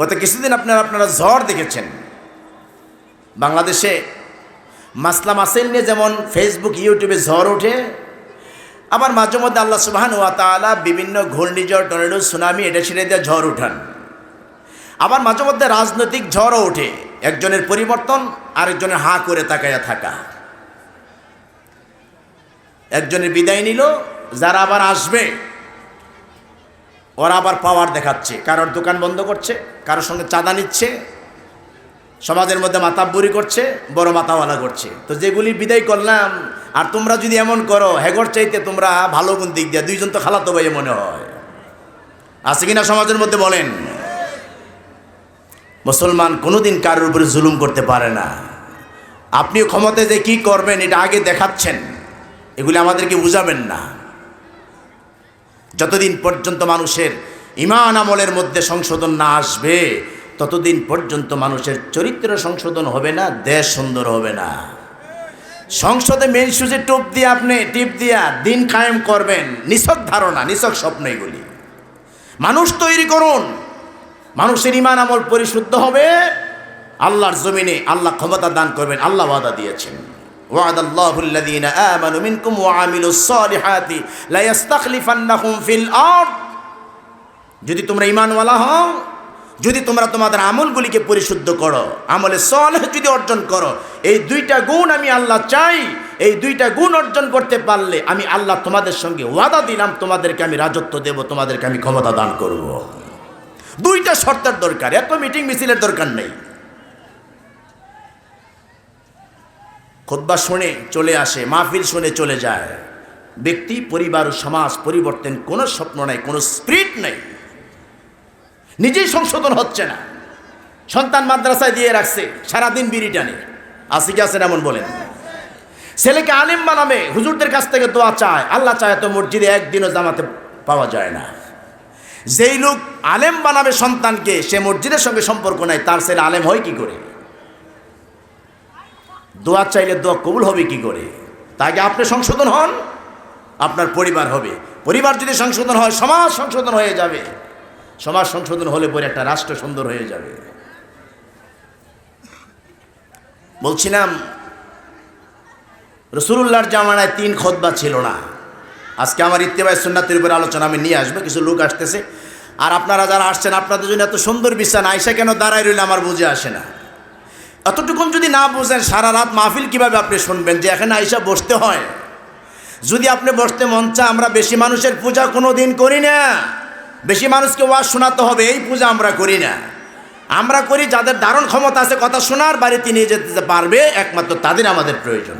গত কিছুদিন আপনারা আপনারা ঝড় দেখেছেন। বাংলাদেশে মাসলা মাসেল নিয়ে যেমন ফেসবুক ইউটিউবে ঝড় ওঠে, আবার মাঝে মধ্যে আল্লাহ সুবাহান ওয়া তাআলা বিভিন্ন ঘূর্ণিঝড়, টর্নেডো, সুনামি এটা ছেড়ে দিয়ে ঝড় উঠান আবার মাঝে মধ্যে রাজনৈতিক ঝড়ও ওঠে, একজনের পরিবর্তন আরেকজনের হাঁ করে তাকাইয়া থাকা। একজনের বিদায় নিল, যারা আবার আসবে ওরা আবার পাওয়ার দেখাচ্ছে। কারোর দোকান বন্ধ করছে, কারোর সঙ্গে চাঁদা নিচ্ছে, সমাজের মধ্যে মাতাব্বুরি করছে, বড় মাথাওয়ালা করছে। তো যেগুলি বিদায় করলাম, আর তোমরা যদি এমন করো হেগর চাইতে তোমরা ভালো গুণ দিক দিয়ে, দুইজন তো খালাতো ভাই মনে হয়। আছে কিনা সমাজের মধ্যে বলেন? মুসলমান কোনোদিন কারোর উপরে জুলুম করতে পারে না। আপনি ক্ষমতায় যে কি করবেন, এটা আগে দেখাচ্ছেন। এগুলি আমাদেরকে বুঝাবেন না। যতদিন পর্যন্ত মানুষের ইমান আমলের মধ্যে সংশোধন না আসবে, ততদিন পর্যন্ত মানুষের চরিত্র সংশোধন হবে না, দেশ সুন্দর হবে না। সংসদে মেন সুজে টোপ দিয়ে আপনি টিপ দিয়া দিন কায়েম করবেন, নিছক ধারণা, নিছক স্বপ্ন এগুলি। মানুষ তৈরি করুন, মানুষের ইমান আমল পরিশুদ্ধ হবে, আল্লাহর জমিনে আল্লাহ ক্ষমতা দান করবেন, আল্লাহ ওয়াদা দিয়েছেন। وعد الله الذين آمنوا منكم وعملوا الصالحات لا يستخلفنهم في الأرض যদি তোমরা ইমানওয়ালা হও যদি তোমরা তোমাদের আমলগুলিকে পরিশুদ্ধ করো আমলে সলহ যদি অর্জন করো এই দুইটা গুণ আমি আল্লাহ চাই এই দুইটা গুণ অর্জন করতে পারলে আমি আল্লাহ তোমাদের সঙ্গে ওয়াদা দিলাম তোমাদেরকে আমি রাজত্ব দেব তোমাদেরকে আমি ক্ষমতা দান করব দুইটা শর্তের দরকার এত মিটিং মিছিলের দরকার নেই খোদ্া শুনে চলে আসে, মাহফিল শুনে চলে যায়। ব্যক্তি, পরিবার ও সমাজ পরিবর্তন, কোনো স্বপ্ন নাই, কোনো স্পিরিট নেই। নিজেই সংশোধন হচ্ছে না। সন্তান মাদ্রাসায় দিয়ে রাখছে, সারাদিন বিড়ি টানে। আসি কি এমন বলেন, ছেলেকে আলিম বানাবে, হুজুরদের কাছ থেকে দোয়া চায়, আল্লাহ চায় তো মসজিদে একদিনও জামাতে পাওয়া যায় না। যেই লোক আলেম বানাবে সন্তানকে, সে মসজিদের সঙ্গে সম্পর্ক নাই, তার ছেলে আলেম হয় কি করে? দোয়া চাইলে দোয়া কবুল হবে কি করে? তাকে আপনি সংশোধন হন, আপনার পরিবার হবে। পরিবার যদি সংশোধন হয়, সমাজ সংশোধন হয়ে যাবে। সমাজ সংশোধন হলে পরে একটা রাষ্ট্র সুন্দর হয়ে যাবে। বলছিলাম রসুল্লাহর জামানায় তিন খোদবা ছিল না। আজকে আমার ইত্তেবাই সুন্নাতের উপরে আলোচনা আমি নিয়ে আসব, কিছু লোক আসতেছে। আর আপনারা যারা আসছেন, আপনাদের জন্য এত সুন্দর বিছানা আয়সা কেন দাঁড়ায় রইলে আমার বুঝে আসে না। এতটুকুন যদি না বুঝেন, সারা রাত মাহফিল কীভাবে আপনি শুনবেন? যে এখানে আইসা বসতে হয়। যদি আপনি বসতে মন চা আমরা বেশি মানুষের পূজা কোনো দিন করি না। বেশি মানুষকে ওয়াজ শোনাতে হবে, এই পূজা আমরা করি না। আমরা করি যাদের দারুণ ক্ষমতা আছে, কথা শোনার বাড়িতে নিয়ে যেতে পারবে, একমাত্র তাদের আমাদের প্রয়োজন।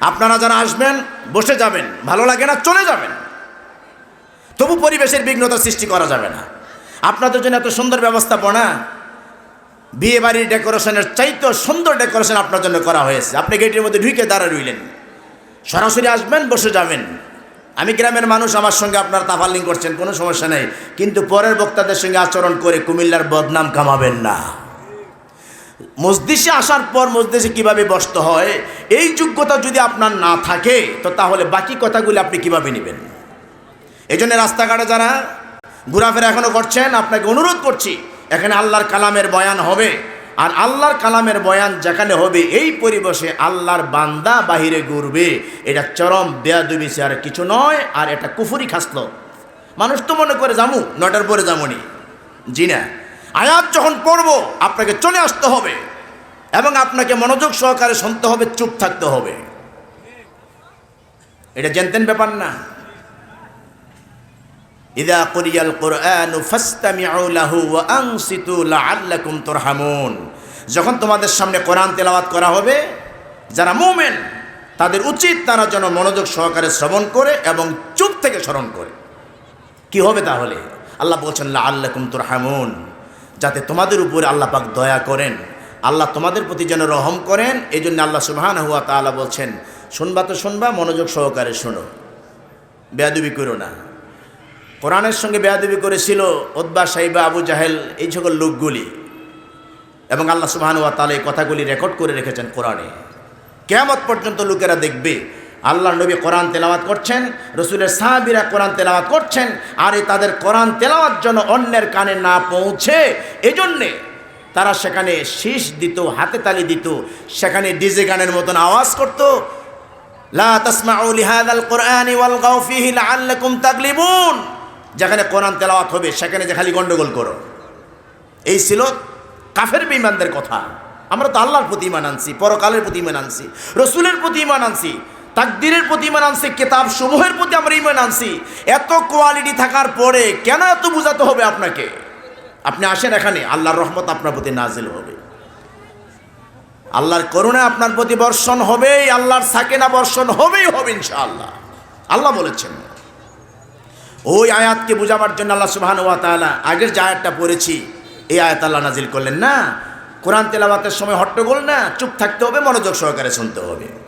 আপনারা যারা আসবেন, বসে যাবেন, ভালো লাগে না, চলে যাবেন। তবু পরিবেশের বিঘ্নতা সৃষ্টি করা যাবে না। আপনাদের জন্য এত সুন্দর ব্যবস্থাপনা বিয়ে বাড়ির ডেকোরেশনের চাইতেও সুন্দর ডেকোরেশন আপনার জন্য করা হয়েছে। আপনি গেটের মধ্যে ঢুকে দাঁড়া রইলেন। সরাসরি আসবেন, বসে যাবেন। আমি গ্রামের মানুষ, আমার সঙ্গে আপনার তাফালিং করছেন, কোনো সমস্যা নেই। কিন্তু পরের বক্তাদের সঙ্গে আচরণ করে কুমিল্লার বদনাম কামাবেন না। মসজিষে আসার পর মসজিষে কীভাবে বসতে হয়, এই যোগ্যতা যদি আপনার না থাকে, তো তাহলে বাকি কথাগুলি আপনি কীভাবে নেবেন? এই জন্য রাস্তাঘাটে যারা ঘোরাফেরা এখনও করছেন, আপনাকে অনুরোধ করছি এখানে আল্লাহর কালামের বয়ান হবে। আর আল্লাহর কালামের বয়ান যেখানে হবে, এই পরিবেশে আল্লাহর বান্দা বাহিরে ঘুরবে। এটা চরম বেয়াদুবি আর কিছু নয়, আর এটা কুফুরি খাসল। মানুষ তো মনে করে, জামু নটার পরে জামুনি। জি না। আয়াত যখন পড়ব, আপনাকে চলে আসতে হবে। এবং আপনাকে মনোযোগ সহকারে শুনতে হবে, চুপ থাকতে হবে। এটা জানতেন ব্যাপার না। ইদা কুরিয়াল কোরআন লাআল্লাকুম তুরহামুন। যখন তোমাদের সামনে কোরআন তেলাওয়াত করা হবে, যারা মুমিন, তাদের উচিত তারা যেন মনোযোগ সহকারে শ্রবণ করে এবং চুপ থেকে স্মরণ করে। কি হবে তাহলে? আল্লাহ বলছেন, লাআল্লাকুম তুরহামুন। যাতে তোমাদের উপরে আল্লাহ পাক দয়া করেন। আল্লাহ তোমাদের প্রতি যেন রহম করেন। এই জন্য আল্লাহ সুবহানাহু ওয়া তাআলা বলছেন, শুনবা তো শুনবা, মনোযোগ সহকারে শোনো। বেয়াদুবি করো না। কোরআনের সঙ্গে বেয়াদবি করেছিল ওদ্বা সাইবা আবু জাহেল, এই সকল লোকগুলি। এবং আল্লাহ সুবাহানুয়া তালা এই কথাগুলি রেকর্ড করে রেখেছেন কোরআনে। কেয়ামত পর্যন্ত লোকেরা দেখবে আল্লাহ নবী কোরআন তেলাওয়াত করছেন, রসুলের সাহাবিরা কোরআন তেলাওয়াত করছেন, আর এই তাদের কোরআন তেলাওয়াত জন্য অন্যের কানে না পৌঁছে, এজন্যে তারা সেখানে শীষ দিত, হাতে তালি দিত, সেখানে ডিজে গানের মতন আওয়াজ করত। লা তাসমাউ লিহাদাল কোরআনি ওয়ালগাউ ফীহি লাআল্লাকুম তাগলিবুন। যেখানে কোরআন তেলাওয়াত হবে, সেখানে যে খালি গন্ডগোল করো। এই ছিল কাফের বেঈমানদের কথা। আমরা তো আল্লাহর প্রতি ইমান আনছি, পরকালের প্রতি ইমান আনছি, রসুলের প্রতি ইমান আনছি, তাকদিরের প্রতি ইমান আনছি কেতাব সমূহের প্রতি আমরা ইমান আনছি। এত কোয়ালিটি থাকার পরে কেন এত বোঝাতে হবে আপনাকে? আপনি আসেন এখানে, আল্লাহর রহমত আপনার প্রতি নাজিল হবে। আল্লাহর করুণা আপনার প্রতি বর্ষণ হবেই, আল্লাহর সাকেনা বর্ষণ হবেই হবে ইনশাআল্লাহ। আল্লাহ বলেছেন। ওই আয়াতকে বোঝাবার জন্য আল্লাহ সুবহান ওয়া তাআলা আগের যে আয়াতটা পড়েছি, এই আয়াত আল্লাহ নাজিল করলেন না। কোরআন তেলাওয়াতের সময় হট্টগোল না, চুপ থাকতে হবে, মনোযোগ সহকারে শুনতে হবে।